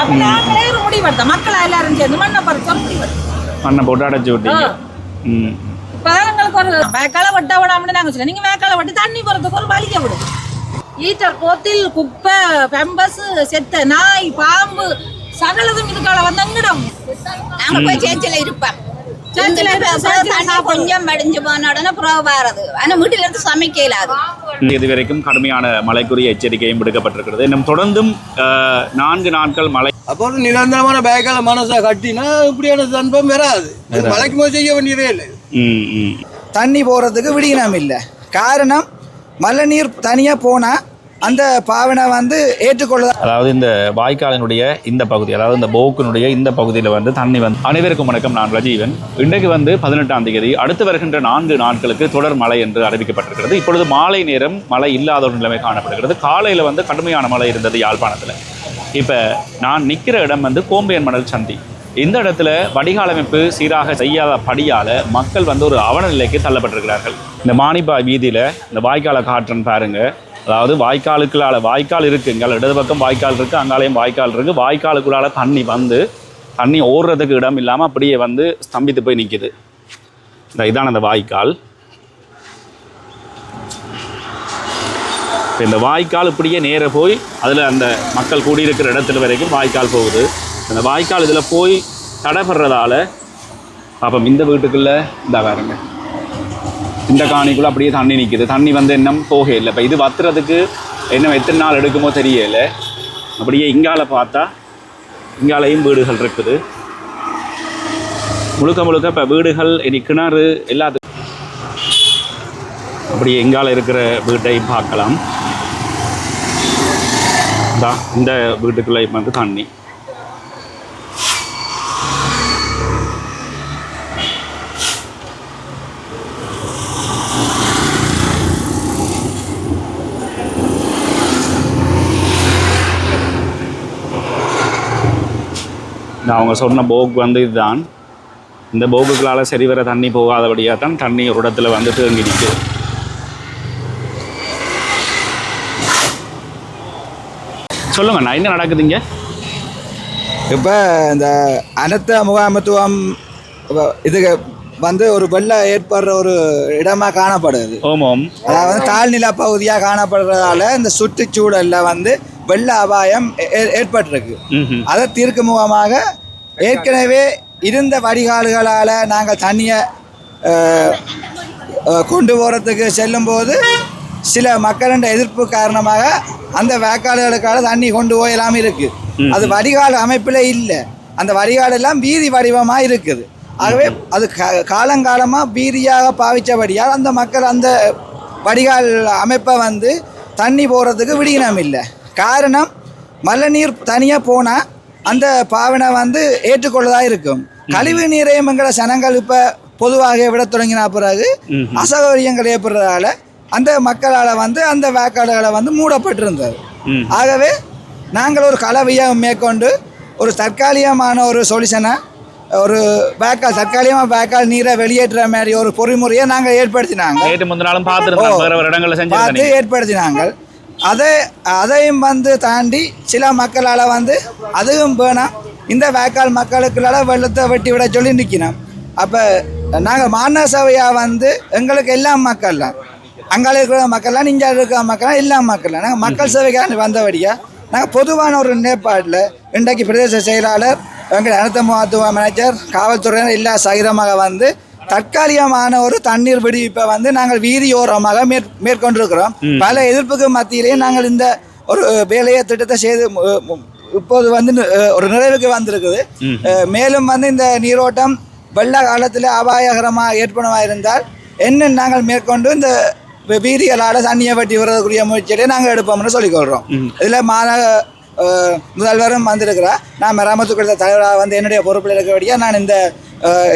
அப்ப நாங்களே ஒரு முடிவெடுத்தோம் மக்கள் எல்லாரும் சேர்ந்து மண்ணை பறிச்ச முடிவெடுத்தோம் மண்ணை போட்டு அடைச்சி விட்டீங்க. ம். இப்பதான் எங்களுக்கு ஒரு வேக்கால வெட்ட விடாமனு நாங்க சொல்ல நீங்க வேக்கால வெட்டி தண்ணி போறதுக்கு ஒரு வழிய விடுது ஈட்டர் கோத்தில் குப்பை பெம்பஸ் செத்த நாய் பாம்பு சகலதும் இதுக்கால வந்து எங்கிடம். நாங்க போய் சேர்ச்சில இருப்போம் கொஞ்சம் வடிஞ்சு போன உடனே புறவு வாரது ஆனா வீட்டுல இருந்து சமைக்க இயலாது இதுவரைக்கும் கடுமையான மழைக்குரிய எச்சரிக்கையும் விடுக்கப்பட்டிருக்கிறது இன்னும் தொடர்ந்தும் நான்கு நாட்கள் மழை அப்போ நிரந்தரமான பேக்கால மனசை கட்டினா இப்படியான சன்பம் வராது போது செய்ய வேண்டியதே இல்லை தண்ணி போகிறதுக்கு விடியினம் இல்லை காரணம் மழை நீர் தனியாக போனால் அந்த பாவனை வந்து ஏற்றுக்கொள்ள அதாவது இந்த வாய்க்காலினுடைய இந்த பகுதி அதாவது இந்த போக்கினுடைய இந்த பகுதியில் வந்து தண்ணி வந்து அனைவருக்கும் வணக்கம் நான் ரஜீவன். இன்றைக்கு வந்து பதினெட்டாம் தேதி அடுத்து வருகின்ற நான்கு நாட்களுக்கு தொடர் மழை என்று அறிவிக்கப்பட்டிருக்கிறது. இப்பொழுது மாலை நேரம் மழை இல்லாத ஒரு நிலைமை காணப்படுகிறது. காலையில் வந்து கடுமையான மழை இருந்தது யாழ்ப்பாணத்தில். இப்போ நான் நிற்கிற இடம் வந்து கோம்பையன் மணல் சந்தி. இந்த இடத்துல வடிகால் அமைப்பு சீராக செய்யாத படியால் மக்கள் வந்து ஒரு அவனநிலைக்கு தள்ளப்பட்டிருக்கிறார்கள். இந்த மானிபா வீதியில் இந்த வாய்க்காலை காற்றன் பாருங்கள் அதாவது வாய்க்காலுக்குள்ளால வாய்க்கால் இருக்குது இங்கே இடது பக்கம் வாய்க்கால் இருக்குது அங்காலையும் வாய்க்கால் இருக்குது வாய்க்காலுக்குள்ளால தண்ணி வந்து தண்ணி ஓடுறதுக்கு இடம் இல்லாமல் அப்படியே வந்து ஸ்தம்பித்து போய் நிற்கிது இந்த இதான அந்த வாய்க்கால். இந்த வாய்க்கால் இப்படியே நேர போய் அதில் அந்த மக்கள் கூடியிருக்கிற இடத்துல வரைக்கும் வாய்க்கால் போகுது. அந்த வாய்க்கால் இதில் போய் தடைப்படுறதால அப்போ இந்த வீட்டுக்குள்ளே இந்த பாருங்க. இந்த காணிக்குள்ள அப்படியே தண்ணி நிற்கிது தண்ணி வந்து இன்னும் போக இல்லை. இப்போ இது வத்துறதுக்கு என்ன எத்தனை நாள் எடுக்குமோ தெரியல. அப்படியே இங்கால பார்த்தா இங்காலையும் வீடுகள் இருக்குது. முழுக்க முழுக்க இப்போ வீடுகள் இனி கிணறு எல்லாத்துக்கும் அப்படியே எங்கால இருக்கிற வீட்டை பார்க்கலாம். இந்த வீட்டுக்குள்ளே வந்து தண்ணி. இந்த அவங்க சொன்ன போக் வந்து இதுதான். இந்த போக்குகளால் சரி வர தண்ணி போகாதபடியாக தான் தண்ணி ஒரு இடத்துல வந்து தேங்கி நிற்குது சொல்லுங்கண்ணா என்ன நடக்குதுங்க? இப்போ இந்த அனர்த்த முகாமத்துவம் இதுக்கு வந்து ஒரு வெள்ளம் ஏற்படுற ஒரு இடமா காணப்படுது. ஓமோம் அதாவது தாழ்நில பகுதியாக காணப்படுறதால இந்த சுற்றுச்சூழலில் வந்து வெள்ள அபாயம் ஏற்பட்டிருக்கு. அதை தீர்க்கும் முகமாக ஏற்கனவே இருந்த வடிகால்களால் நாங்கள் தண்ணியை கொண்டு போகிறதுக்கு செல்லும்போது சில மக்களின் எதிர்ப்பு காரணமாக அந்த வேக்காடுகளுக்காக தண்ணி கொண்டு போயெல்லாம் இருக்குது அது வடிகால் அமைப்பில் இல்லை. அந்த வடிகால் எல்லாம் வீதி வடிவமாக இருக்குது. ஆகவே அது கா- காலங்காலமாக வீதியாக பாவித்தபடியால் அந்த மக்கள் அந்த வடிகால் அமைப்பை வந்து தண்ணி போகிறதுக்கு விடியினம் இல்லை காரணம் மழை நீர் தனியாக போனால் அந்த பாவனை வந்து ஏற்றுக்கொள்ளதாக இருக்கும். கழிவு நீரையும் எங்களை சனங்கள் இப்போ பொதுவாக விட தொடங்கின பிறகு அசௌகரியங்கள் ஏற்படுறதால அந்த மக்களால் வந்து அந்த வேக்காடுகளை வந்து மூடப்பட்டிருந்தது. ஆகவே நாங்கள் ஒரு கலவையை மேற்கொண்டு ஒரு தற்காலிகமான ஒரு சொல்யூஷனை ஒரு வேக்கால் தற்காலிகமாக வேக்கால் நீரை வெளியேற்றுற மாதிரி ஒரு பொறிமுறையை நாங்கள் ஏற்படுத்தினாங்க. பார்த்து ஏற்படுத்தினாங்க. அதை அதையும் வந்து தாண்டி சில மக்களால் வந்து அதுவும் வேணாம் இந்த வேக்கால் மக்களுக்குள்ளால வெள்ளத்தை வெட்டி விட சொல்லி நிற்கணும் அப்போ நாங்கள் மாநகர சபையாக வந்து எங்களுக்கு எல்லா மக்கள் தான் அங்கால இருக்கிற மக்கள்லாம் இங்கே இருக்கிற மக்கள்லாம் எல்லா மக்கள்லாம் நாங்கள் மக்கள் சேவைக்காக வந்தபடியாக நாங்கள் பொதுவான ஒரு நிலைப்பாட்டில் இன்றைக்கு பிரதேச செயலாளர் எங்கள் அனர்த்த மருத்துவ மேனேஜர் காவல்துறையினர் எல்லா சகிதமாக வந்து தற்காலிகமான ஒரு தண்ணீர் விடுவிப்பை வந்து நாங்கள் வீதியோரமாக மேற் மேற்கொண்டிருக்கிறோம். பல எதிர்ப்புக்கு மத்தியிலேயே நாங்கள் இந்த ஒரு வேலையை திட்டத்தை செய்து இப்போது வந்து ஒரு நிறைவுக்கு வந்திருக்குது. மேலும் வந்து இந்த நீரோட்டம் வெள்ள காலத்தில் அபாயகரமாக ஏற்படுமா இருந்தால் என்ன நாங்கள் மேற்கொண்டு இந்த வீதிகளால் தண்ணியை வட்டி வரக்கூடிய முயற்சியிலே நாங்கள் எடுப்போம்னு சொல்லிக்கொள்கிறோம் இதில் மாநக முதல்வரும் வந்திருக்கிறார். நான் மராமத்து கொடுத்த தலைவராக வந்து என்னுடைய பொறுப்பில் இருக்கபடியாக நான் இந்த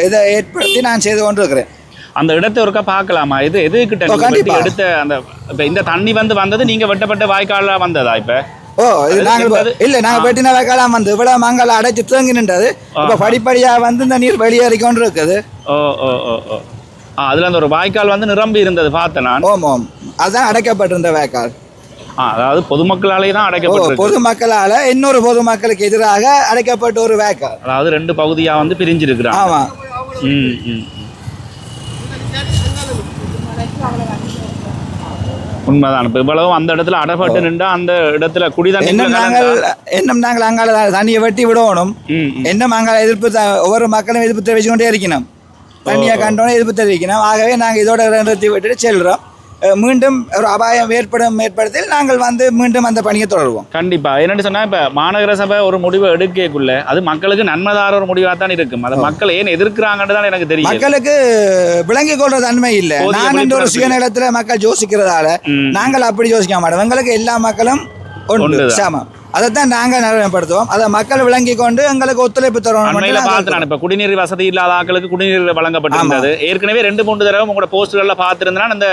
இதை ஏற்படுத்தி நான் செய்து கொண்டிருக்கிறேன். அந்த இடத்தை ஒருக்கா பார்க்கலாமா? இது எது கிட்ட ஓ, நீங்க வெட்டி கண்டிப்பா. எடுத்த அந்த இப்ப இந்த தண்ணி வந்து வந்தது நீங்க வெட்டப்பட்ட வாய்க்கால வந்ததா இப்ப? ஓ இது நாங்கள் இல்லை நாங்கள் வெட்டின வேக்காலாம் வந்து இவ்வளோ மங்களை அடைச்சி தேங்கி நின்றது. இப்போ படிப்படியாக வந்து இந்த நீர் வெளியேறி கொண்டு இருக்குது ஓ ஓ ஓ ஓ. ஆ அதுல அந்த ஒரு வாய்க்கால் வந்து நிரம்பி இருந்தது பார்த்தேன் நான். ஓம் ஓம் அதுதான் அடைக்கப்பட்டிருந்த வேக்கால் ஆ, அதாவது பொதுமக்களாலே தான் ஓ, அடைக்கப்பட்டிருக்கு. பொதுமக்களால இன்னொரு பொதுமக்களுக்கு எதிராக அடைக்கப்பட்ட ஒரு வேக்கால் அதாவது ரெண்டு பகுதியா வந்து பிரிஞ்சிருக்கிறாங்க. ஆமா. ம் ம். உண்மைதான். இப்போ இவ்வளவு அந்த இடத்துல அடைப்பட்டு நின்றா அந்த இடத்துல குடிதண்ணி இன்னும் நாங்கள் இன்னும் நாங்கள் அங்கால தண்ணியை வெட்டி விடணும். இன்னும் அங்கால எதிர்ப்பு ஒவ்வொரு மக்களும் எதிர்ப்பு தெரிவிச்சுக்கொண்டே இருக்கணும். தண்ணியை கண்டோன்னே எதிர்ப்பு தெரிவிக்கணும். ஆகவே நாங்கள் இதோட நிறுத்தி விட்டுட்டு செல்றோம். அஹ் மீண்டும் ஒரு அபாயம் ஏற்படும் ஏற்படுத்தில் நாங்கள் வந்து மீண்டும் அந்த பணியை தொடருவோம். கண்டிப்பா. என்னன்னு சொன்னா இப்ப மாநகர சபை ஒரு முடிவை எடுக்கக்குள்ள அது மக்களுக்கு நன்மைதார ஒரு முடிவா தான் இருக்கும். அதை மக்கள் ஏன் எதிர்க்கிறாங்கன்னு தான் எனக்கு தெரியும் மக்களுக்கு விளங்கிக் கொள்ற தன்மை இல்லை. நான் என்ற ஒரு சுயநலத்துல மக்கள் யோசிக்கிறதால. நாங்கள் அப்படி யோசிக்க மாட்டோம். எங்களுக்கு எல்லா மக்களும் ஒன்று. சமம். அதைத்தான் நாங்கள் நடைமுறைப்படுத்துவோம். அதை மக்கள் விளங்கி கொண்டு எங்களுக்கு ஒத்துழைப்பு தரணும் அண்மையில பார்த்து இப்ப குடிநீர் வசதி இல்லாத ஆட்களுக்கு குடிநீர் வழங்கப்பட்டிருந்தது. ஏற்கனவே ரெண்டு மூன்று தடவை உங்களோட போஸ்டர்ல பார்த்துருந்தா அந்த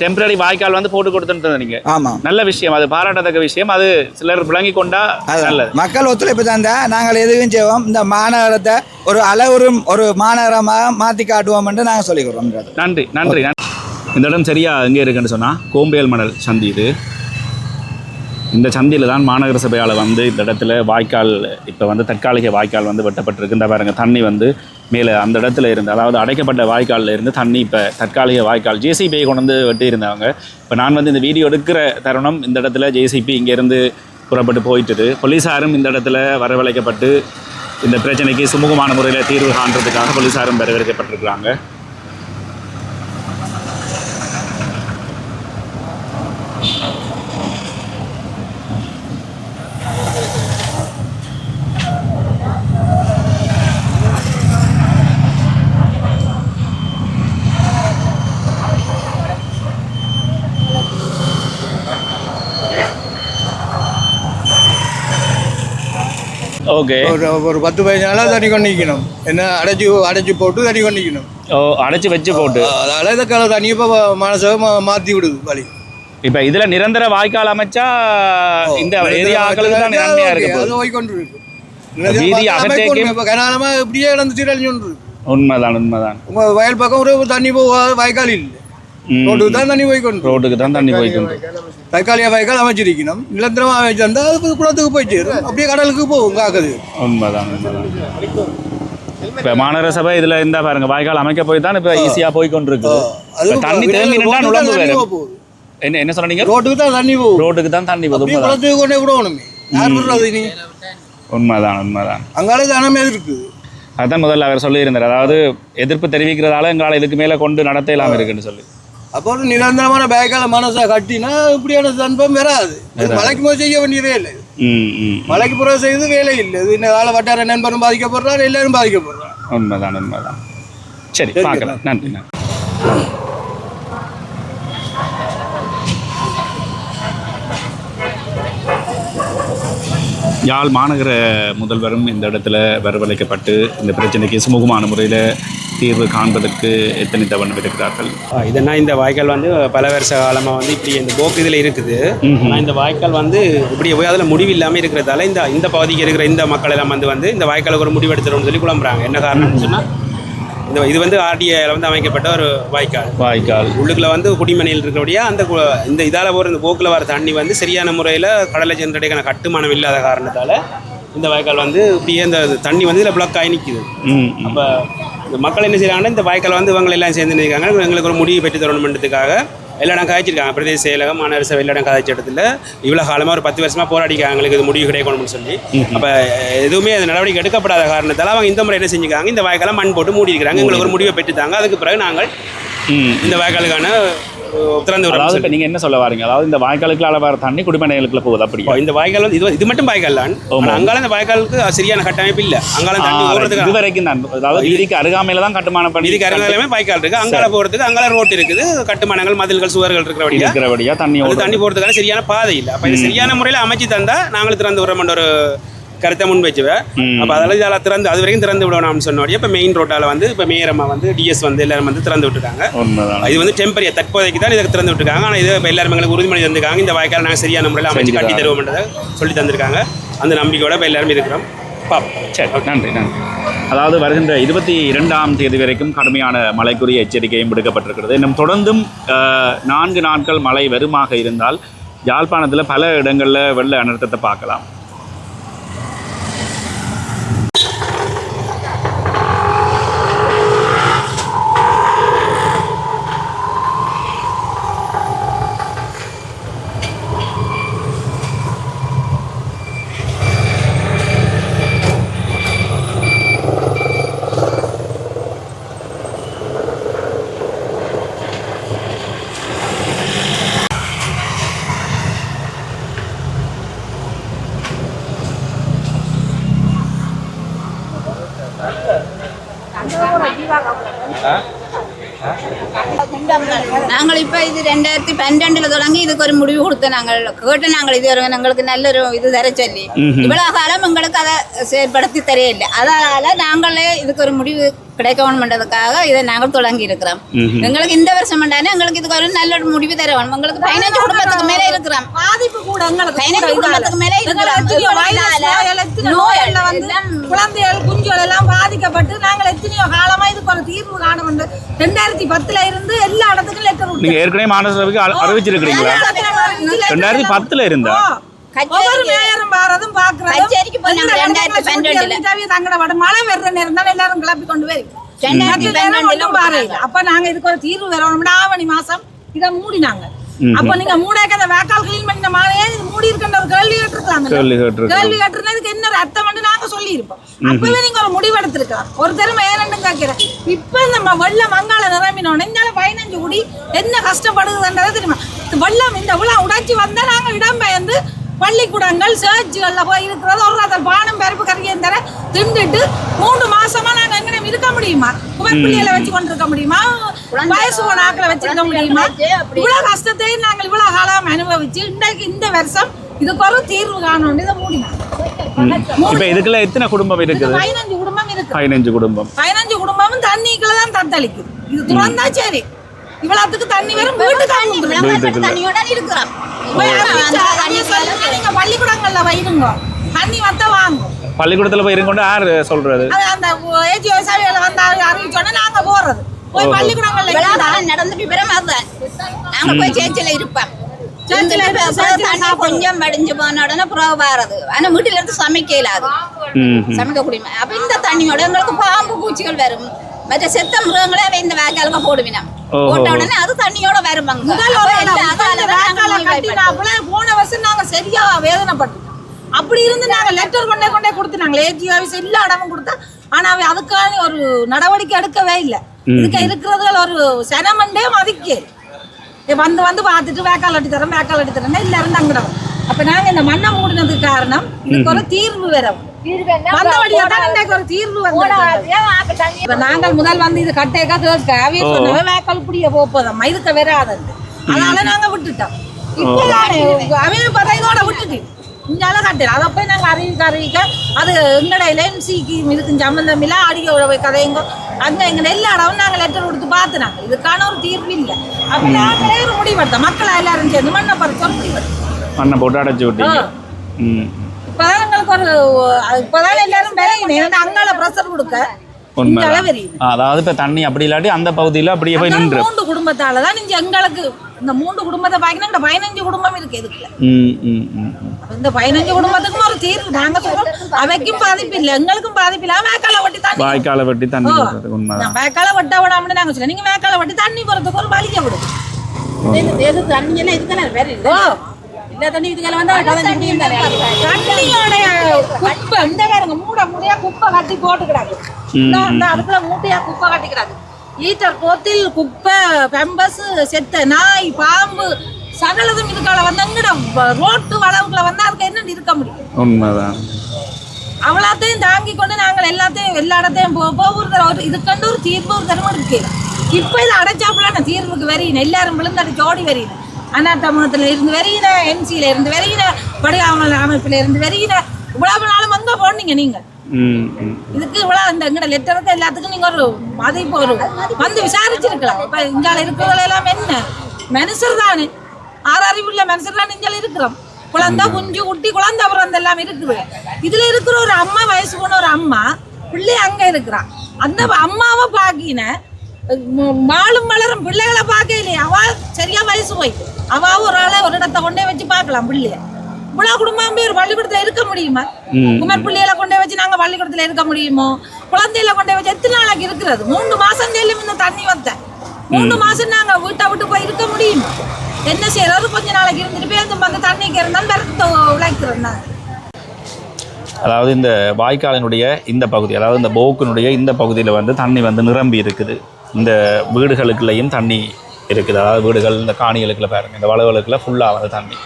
டெம்பரரி வாய்க்கால் வந்து போட்டு கொடுத்துட்டு நீங்க ஆமா. நல்ல விஷயம் அது பாராட்டத்தக்க விஷயம். அது சிலர் விளங்கி கொண்டா. நல்லது. மக்கள் ஒத்துழைப்பு தந்தா நாங்கள் எதுவும் செய்வோம். இந்த மாநகரத்தை ஒரு அளவுறும் ஒரு மாநகரமாக மாற்றி காட்டுவோம் என்று நாங்கள் சொல்லிக்கிறோம். நன்றி நன்றி நன்றி. இந்த இடம் சரியா எங்கே இருக்குன்னு சொன்னா கோம்பேல் மணல் சந்தி இது. இந்த சந்தியில் தான் மாநகர சபையால் வந்து இந்த இடத்துல வாய்க்கால் இப்போ வந்து தற்காலிக வாய்க்கால் வந்து வெட்டப்பட்டிருக்கு. இந்த பாருங்க தண்ணி வந்து மேலே அந்த இடத்துல இருந்து அதாவது அடைக்கப்பட்ட வாய்க்காலில் இருந்து தண்ணி இப்போ தற்காலிக வாய்க்கால் ஜேசிபியை கொண்டு வந்து வெட்டியிருந்தாங்க. இப்போ நான் வந்து இந்த வீடியோ எடுக்கிற தருணம் இந்த இடத்துல ஜேசிபி இங்கேருந்து புறப்பட்டு போயிட்டுது. போலீஸாரும் இந்த இடத்துல வரவழைக்கப்பட்டு இந்த பிரச்சனைக்கு சுமூகமான முறையில் தீர்வு காண்றதுக்காக போலீஸாரும் வரவேற்கப்பட்டிருக்கிறாங்க. ஓகே ஒரு ஒரு பத்து பதினஞ்சு நாளாக தண்ணி கொண்டு நிற்கணும் என்ன அடைச்சி அடைச்சி போட்டு தண்ணி கொண்டு நிற்கணும் ஓ அடைச்சி வச்சு போட்டு. அதனால இந்த கால தண்ணி இப்போ மனசை மாற்றி விடுது வழி இப்ப இதுல நிரந்தர வாய்க்கால் அமைச்சா இந்த ஏரியா ஆக்களுக்கு தான் நன்மையா இருக்கு. அது போகுது. போய் கொண்டு இருக்கு வீதி அகற்றேக்கும் இப்போ கனாலமா இப்படியே கிடந்து சீரழிஞ்சு கொண்டு இருக்கு உண்மைதான் உண்மைதான். உங்க வயல் பக்கம் ஒரு தண்ணி போகாத வாய்க்கால் இல்லை. ரோட்டுக்கு தான் தண்ணி போய் கொண்டு ரோட்டுக்கு தான் தண்ணி போய்க்கொண்டு தற்காலிக வாய்க்கால் அமைச்சிருக்கணும் நிலந்திரமா அமைச்சிருந்தா அது குளத்துக்கு போய் சேரும் அப்படியே கடலுக்கு போகும் காக்குது உண்மைதான் உண்மைதான் இப்ப மாநகர சபை இதுல இருந்தா பாருங்க வாய்க்கால் அமைக்க போய் தான் இப்ப ஈஸியா போய் கொண்டிருக்கு தண்ணி தேங்கி நின்றா வேறு போகுது என்ன என்ன சொன்னீங்க ரோட்டுக்கு தான் தண்ணி போகும் ரோட்டுக்கு தான் தண்ணி உண்மைதான் குளத்துக்கு கொண்டே விடணுமே யார் விடுறது நீ உண்மைதான் உண்மைதான் அங்காலே தானமே இருக்குது அதான் முதல்ல அவர் சொல்லியிருந்தார் அதாவது எதிர்ப்பு தெரிவிக்கிறதால எங்களால் இதுக்கு மேல கொண்டு நடத்த இருக்குன்னு சொல்லி அப்போ ஒரு நிரந்தரமான பேக்கால மனசை கட்டினா இப்படியான சன்பம் வராது. மலைக்கு போய் செய்ய வேண்டியதே ம் மலைக்கு புற செய்து வேலை இல்லை. இது இந்த கால வட்டார நண்பரும் பாதிக்கப்படுறாரு எல்லாரும் பாதிக்கப்படுறாங்க உண்மைதான் உண்மைதான். சரி பார்க்கலாம். நன்றி. யாழ் மாநகர முதல்வரும் இந்த இடத்துல வரவழைக்கப்பட்டு இந்த பிரச்சனைக்கு சுமூகமான முறையில் தீர்வு காண்பதற்கு எத்தனை இருக்கிறார்கள் ஆ, இதுனா இந்த வாய்க்கால் வந்து பல வருஷ காலமாக வந்து இப்படி இந்த போக்கு இதில் இருக்குது. ஆனால் இந்த வாய்க்கால் வந்து இப்படி போய் அதில் முடிவு இல்லாமல் இருக்கிறதால இந்த இந்த பகுதிக்கு இருக்கிற இந்த மக்கள் எல்லாம் வந்து வந்து இந்த வாய்க்காலுக்கு ஒரு முடிவு எடுத்துருவோம்னு சொல்லி குழம்புறாங்க என்ன காரணம்னு சொன்னால் இந்த இது வந்து ஆர்டிஏல வந்து அமைக்கப்பட்ட ஒரு வாய்க்கால். வாய்க்கால். உள்ளுக்குள்ள வந்து குடிமனையில் இருக்கிறபடியா அந்த இந்த இதால் போகிற இந்த போக்கில் வர தண்ணி வந்து சரியான முறையில் கடலை சென்றடைக்கான கட்டுமானம் இல்லாத காரணத்தால் இந்த வாய்க்கால் வந்து இப்படியே இந்த தண்ணி வந்து இதில் பிளாக் ஆகி நிற்கிது. அப்போ இந்த மக்கள் என்ன செய்கிறாங்கன்னா இந்த வாய்க்கால் வந்து இவங்க எல்லாம் சேர்ந்து நிற்காங்க எங்களுக்கு ஒரு முடிவு பெற்று தரணுன்றதுக்காக எல்லா இடம் காய்ச்சிருக்காங்க. பிரதேச செயலகம் மாநகர சபை எல்லா இடம் காய்ச்ச இடத்துல இவ்வளோ காலமாக ஒரு பத்து வருஷமாக போராடிக்காங்க எங்களுக்கு இது முடிவு கிடைக்கணும்னு சொல்லி. அப்போ எதுவுமே அந்த நடவடிக்கை எடுக்கப்படாத காரணத்தால் அவங்க இந்த முறை என்ன செஞ்சுக்காங்க இந்த வாய்க்காலை மண் போட்டு மூடி இருக்கிறாங்க எங்களுக்கு ஒரு முடிவை பெற்றுத்தாங்க. அதுக்கு பிறகு நாங்கள் இந்த வாய்க்காலுக்கான திறந்து விடுறோம் அதாவது இப்போ நீங்கள் என்ன சொல்ல வாரீங்க? அதாவது இந்த வாய்க்காலுக்குள்ள வர தண்ணி குடிமனைகளுக்குள்ள போகுது அப்படியா? இப்போ இந்த வாய்க்கால் வந்து இது இது மட்டும் வாய்க்கால் தான். அங்கால இந்த வாய்க்காலுக்கு சரியான கட்டமைப்பு இல்லை. அங்கால தண்ணி ஓடுறதுக்கு இது வரைக்கும் தான். அதாவது வீதிக்கு அருகாமையில தான் கட்டுமானம் பண்ணி இதுக்கு அருகாமையிலுமே வாய்க்கால் இருக்கு. அங்கால போகிறதுக்கு அங்கால ரோட் இருக்குது. கட்டுமானங்கள் மதில்கள் சுவர்கள் இருக்கிறபடியா இருக்கிறபடியா தண்ணி அது ஓடுது. தண்ணி போகிறதுக்கான சரியான பாதை இல்லை. அப்போ இது சரியான முறையில் அமைச்சு தந்தா நாங்களும் திறந்து விடுறோம்ன்ற ஒரு கருத்தை முன் வச்சுவேன் ம். அப்போ அதெல்லாம் இதெல்லாம் திறந்து அது வரைக்கும் திறந்து விடணும்னு சொன்னோடய இப்போ மெயின் ரோட்டால வந்து இப்போ மேயரம்மா வந்து டிஎஸ் வந்து எல்லாரும் வந்து திறந்து விட்டுருக்காங்க. இது வந்து டெம்பரியா தற்போதைக்கு தான் இதுக்கு திறந்து விட்டுருக்காங்க. ஆனால் இது இப்போ எல்லாரும் எங்களுக்கு உறுதிமொழி தந்திருக்காங்க. இந்த வாய்க்கால் நாங்கள் சரியான முறையில் அமைச்சு கட்டி. தருவோம்ன்றதை சொல்லி தந்திருக்காங்க. அந்த நம்பிக்கையோட இப்போ எல்லாரும் இருக்கிறோம். சரி நன்றி நன்றி. அதாவது வருகின்ற இருபத்தி இரண்டாம் தேதி வரைக்கும் கடுமையான மழைக்குரிய எச்சரிக்கையும் விடுக்கப்பட்டிருக்கிறது. இன்னும் தொடர்ந்தும் நான்கு நாட்கள் மழை வருமாக இருந்தால் யாழ்ப்பாணத்தில் பல இடங்களில் வெள்ள அனர்த்தத்தை பார்க்கலாம் நாங்கள் இப்ப இது ரெண்டாயிரத்தி பன்னெண்டுல தொடங்கி இதுக்கு ஒரு முடிவு கொடுத்தோம் நாங்கள் கேட்டு நாங்கள் இது எங்களுக்கு நல்ல ஒரு இது தர சொல்லி இவ்வளவு காலம் எங்களுக்கு அதை செயற்படுத்தி தெரியல அதனால நாங்களே இதுக்கு ஒரு முடிவு கிடைக்கணும்ன்றதுக்காக இதை நாங்கள் தொடங்கி இருக்கிறோம் எங்களுக்கு இந்த வருஷம் பண்ணானே எங்களுக்கு இதுக்கு ஒரு நல்ல ஒரு முடிவு தர வேணும் எங்களுக்கு பதினஞ்சு குடும்பத்துக்கு மேல இருக்கிறோம். பாதிப்பு கூட எங்களுக்கு பதினஞ்சு கூட குடும்பத்துக்கு மேல குழந்தைகள் குஞ்சுகள் எல்லாம் பாதிக்கப்பட்டு நாங்கள் எத்தனையோ காலமா இதுக்கு ஒரு தீர்வு காணும் ரெண்டாயிரத்தி பத்துல இருந்து எல்லா இடத்துக்கும் லெட்டர் நீங்கள் ஏற்கனவே மாநகரசபைக்கு அறி- அறிவிச்சிருக்கிறீங்களா? ரெண்டாயிரத்தி பத்தில் இருந்தா? ஒவ்வொரு மேயரும் பாரதும் பாக்குறதும் கச்சேரிக்கு போய் நாங்க ரெண்டாயிரத்தி பன்னெண்டுல. தங்கட வட மழை வர்ற நேரம் தான் எல்லாரும் கிளப்பி கொண்டு போய் ரெண்டாயிரத்தி பன்னெண்டுல பாருங்க. அப்ப நாங்க இதுக்கு ஒரு தீர்வு வரணும்னா ஆவணி மாசம் இதை மூடினாங்க. அப்ப நீங்க மூடாக்க அந்த வேக்கால் கிளீன் மாதிரியே மூடி இருக்கின்ற ஒரு கேள்வி கேட்டிருக்கலாம் கேள்வி கேட்டிருந்ததுக்கு என்ன ஒரு அர்த்தம் வந்து நாங்க சொல்லி இருப்போம் அப்பவே நீங்க ஒரு முடிவு எடுத்திருக்கலாம். ஒரு தரம் ஏனண்டு கேட்கிறேன்? இப்ப இந்த வெள்ள மங்காள நிரம்பினோட இந்த பதினஞ்சு குடி என்ன கஷ்டப்படுதுன்றதை தெரியுமா? இந்த வெள்ளம் இந்த விழா உடைச்சி வந்தா நாங்க இடம்பெயர்ந்து பள்ளிக்கூடங்கள் சர்ச்சுகள்ல போய் இருக்கிறது ஒரு ராத்திரி பானம் பருப்பு கறியும் தர திண்டுட்டு மூன்று மாசமா நாங்க எங்கன இருக்க முடியுமா? குவைப்பிள்ளையில வச்சு கொண்டு இருக்க முடியுமா? வயசு நாக்கில் வச்சிருக்க முடியுமா? இவ்வளவு கஷ்டத்தையும் நாங்கள் இவ்வளவு காலம் அனுபவிச்சு இன்றைக்கு இந்த வருஷம் இதுக்கு ஒரு தீர்வு காணணும் இதை மூடினாங்க இப்போ இதுக்குள்ள எத்தனை குடும்பம் இருக்குது? பதினஞ்சு குடும்பம் இருக்கு. பதினஞ்சு குடும்பம். பதினஞ்சு குடும்பமும் தண்ணிக்குள்ள தான் தத்தளிக்குது. இது துறந்தா சரி. இவ்வளவுக்கு தண்ணி வரும் வீட்டுக்கு தண்ணியோட இருக்கிறோம். பள்ளிக்கூடங்கள்ல வைருங்க தண்ணி வத்த வாங்கும் பள்ளிக்கூடத்தில் போய் இருங்கொண்டு யார் சொல்றது? அந்த ஏஜி விவசாயிகள் வந்து நாங்க போறது. போய் பள்ளிக்கூடங்கள்ல இருந்தா, விழாக்காலம் நடந்த விவரம் அதுதான் நாங்க போய் சேர்ச்சில இருப்போம். கொஞ்சம் வடிஞ்சு போன உடனே புறவு வாரது. ஆனா வீட்டுல இருந்து சமைக்க இயலாது ம் ம். சமைக்க குடிமை அப்ப இந்த தண்ணியோட எங்களுக்கு பாம்பு பூச்சிகள் வரும். மற்ற செத்த மிருகங்களே அவ இந்த வேக்காலுக்கு போடுவினோம் ஓஹோ. போட்ட உடனே அது தண்ணியோட. கட்டினாப்புல போன வருஷம் நாங்க சரியா வேதனைப்பட்டோம் அப்படி இருந்து நாங்க லெட்டர் கொண்டே கொண்டே கொடுத்து நாங்க ஏஜி ஆஃபீஸ் எல்லா இடமும் கொடுத்தா ஆனா அவ அதுக்கான ஒரு நடவடிக்கை எடுக்கவே இல்லை இதுக்கு இருக்கிறதுல ஒரு சனமண்டே மதிக்க வந்து வந்து பார்த்துட்டு வேக்கால் அடி தரோம் வேக்கால் அடி தரோம் எல்லாரும் தங்கிடும் அப்ப நாங்க இந்த மண்ணை மூடினதுக்கு காரணம் இதுக்கு ஒரு தீர்வு வரும் நாங்கள் முதல் வந்து இது கட்டேக்கா கேட்க அவைய சொன்னவ வேக்கால் இப்படியே போப்போதம்மா இதுக்கு வராது அதனால நாங்க விட்டுட்டோம். அவைய பார்த்தா இதோட விட்டுட்டு. இங்கால கட்டல. அதை போய் நாங்க அறிவிக்க அறிவிக்க அது எங்கட எல்என்சிக்கு இதுக்கு சம்பந்தம் இல்லை. அடிக்க போய் கதையுங்க அங்க எங்க எல்லா இடமும் நாங்க லெட்டர் கொடுத்து பார்த்துனாங்க. இதுக்கான ஒரு தீர்வு இல்லை. அப்ப நாங்களே ஒரு முடிவெடுத்தோம். மக்கள் எல்லாரும் சேர்ந்து மண்ணை பறிச்சு ஒரு முடிவெடுத்தோம். மண்ணை போட்டு அடைச்சி விட்டீங்க. எங்களுக்கு ஒரு இப்பதான் எல்லாரும் விரையினேன் ஏன்னா அங்கால ப்ரெஷர் கொடுக்க உண்மை அதாவது இப்போ தண்ணி அப்படி இல்லாட்டி அந்த பகுதியில் அப்படியே போய் நின்று. மூன்று குடும்பத்தால தான் இங்க எங்களுக்கு இந்த மூன்று குடும்பத்தை பாக்கினா இந்த பதினஞ்சு குடும்பம் இருக்கு. அப்ப இந்த பதினஞ்சு குடும்பத்துக்கும் ஒரு தீர்வு. நாங்க சொல்றோம் அவைக்கும் பாதிப்பு இல்லை எங்களுக்கும் பாதிப்பு இல்லை. வேக்கால வட்டி தண்ணி வாய்க்காலை வெட்டி தண்ணி உண்மைதான். வேக்கால வட்ட விடாமனு நாங்க சொல்ல நீங்க வேக்கால வட்டி தண்ணி போறதுக்கு ஒரு வழிக்க விடும் தண்ணி எல்லாம் இதுக்கான வேற இல்ல தண்ணி இதுக்கால வந்தா தண்ணியோட குப்பை இந்த பாருங்க மூட மூடையா குப்பை கட்டி போட்டு கிடாது இந்த இந்த அதுக்குள்ள மூட்டையா குப்பை கட்டி கிடாது ஈட்டர் போத்தில் குப்பை பெம்பஸ் செத்த நாய் பாம்பு சகலதும் இதுக்கால வந்தாங்கட ரோட்டு வளவுக்குள்ள வந்தா அதுக்கு என்ன இருக்க முடியும். உண்மைதான். அவ்வளோத்தையும் தாங்கி கொண்டு நாங்கள் எல்லாத்தையும் எல்லா இடத்தையும் போ போ ஒரு தடவை ஒரு இதுக்கண்டு ஒரு தீர்வு ஒரு தடவை இருக்கு. இப்போ இது அடைச்சாப்புல தீர்வுக்கு வரையின எல்லாரும் விழுந்தடிச்சு ஓடி வரையின அனாட்டமனத்தில் இருந்து வரையின எம்சியில இருந்து வரையின படையாமல் அமைப்பில் இருந்து வரையின இவ்வளவு நாளும் எங்கே போனீங்க நீங்கள் இதுக்கு இவ்வளோ இந்த எங்கட லெட்டருக்கு எல்லாத்துக்கும் நீங்கள் ஒரு மதிப்பு ஒரு வந்து விசாரிச்சிருக்கலாம். இப்போ இங்கால இருக்கிறதுல எல்லாம் என்ன? மனுஷர் தானே. ஆறு அறிவுள்ள மனுஷர் தான் இங்கால இருக்கிறோம். குழந்தை குஞ்சு குட்டி குழந்தை பிறந்த எல்லாம் இருக்குது. இதுல இருக்கிற ஒரு அம்மா வயசு போன ஒரு அம்மா பிள்ளை அங்க இருக்கிறான். அந்த அம்மாவை பாக்கின மாலும் மலரும் பிள்ளைகளை பார்க்கலையே அவ சரியா வயசு போயிட்டு அவ ஒரு ஆளை ஒரு இடத்த கொண்டே வச்சு பார்க்கலாம் பிள்ளைய. இவ்வளவு குடும்பம் பேர் பள்ளிக்கூடத்துல இருக்க முடியுமா. குமர் பிள்ளைகளை கொண்டே வச்சு நாங்க பள்ளிக்கூடத்துல இருக்க முடியுமோ? குழந்தையில கொண்டே வச்சு எத்தனை நாளைக்கு இருக்கிறது? மூணு மாசம் செல்லும் இந்த தண்ணி வந்த. மூணு மாசம் நாங்க வீட்டை விட்டு போய் இருக்க முடியுமா? என்ன செய்யறது? கொஞ்ச நாளைக்கு இருந்துட்டு போய் அந்த பக்கம் தண்ணிக்கு இருந்தால் பிறகு உழைக்கிறோம் நாங்க. அதாவது இந்த வாய்க்காலினுடைய இந்த பகுதி அதாவது இந்த போக்கினுடைய இந்த பகுதியில் வந்து தண்ணி வந்து நிரம்பி இருக்குது. இந்த வீடுகளுக்குள்ளேயும் தண்ணி இருக்குது. அதாவது வீடுகள் இந்த காணிகளுக்குள்ள பாருங்கள் இந்த வளவுகளுக்குள்ள ஃபுல்லாக வந்து தண்ணி.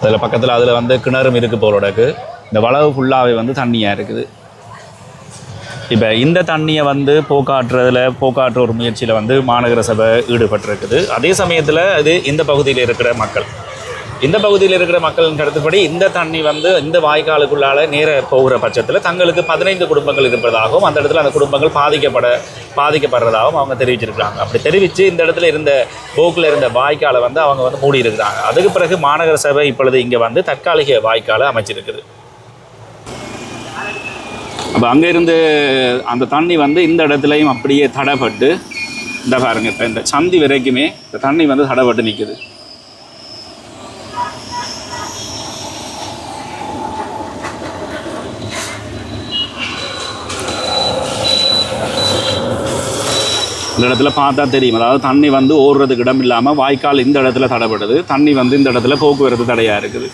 அதில் பக்கத்தில் அதில் வந்து கிணறும் இருக்குது போலோடக்கு இந்த வளவு ஃபுல்லாகவே வந்து தண்ணியாக இருக்குது. இப்போ இந்த தண்ணியை வந்து போக்காற்றுறதுல போக்காற்ற ஒரு முயற்சியில் வந்து மாநகர சபை ஈடுபட்டிருக்குது. அதே சமயத்தில் அது இந்த பகுதியில் இருக்கிற மக்கள். இந்த பகுதியில் இருக்கிற மக்களின் கருத்துப்படி இந்த தண்ணி வந்து இந்த வாய்க்காலுக்குள்ளால நேர போகிற பட்சத்தில் தங்களுக்கு பதினைந்து குடும்பங்கள் இருப்பதாகவும் அந்த இடத்துல அந்த குடும்பங்கள் பாதிக்கப்பட பாதிக்கப்படுறதாகவும் அவங்க தெரிவிச்சிருக்கிறாங்க. அப்படி தெரிவித்து இந்த இடத்துல இருந்த போக்கில் இருந்த வாய்க்காலை வந்து அவங்க வந்து மூடி இருக்கிறாங்க அதுக்கு பிறகு மாநகர சபை இப்பொழுது இங்கே வந்து தற்காலிக வாய்க்காலை அமைச்சிருக்குது. அப்போ அங்கே இருந்து அந்த தண்ணி வந்து இந்த இடத்துலையும் அப்படியே தடைப்பட்டு இந்த பாருங்கள் இப்போ இந்த சந்தி வரைக்குமே இந்த தண்ணி வந்து தடைப்பட்டு நிற்குது இந்த இடத்துல பார்த்தா தெரியும். அதாவது தண்ணி வந்து ஓடுறதுக்கு இடம் இல்லாமல் வாய்க்கால் இந்த இடத்துல தடைப்படுது தண்ணி வந்து இந்த இடத்துல போக்குவரத்து தடையாக இருக்குது.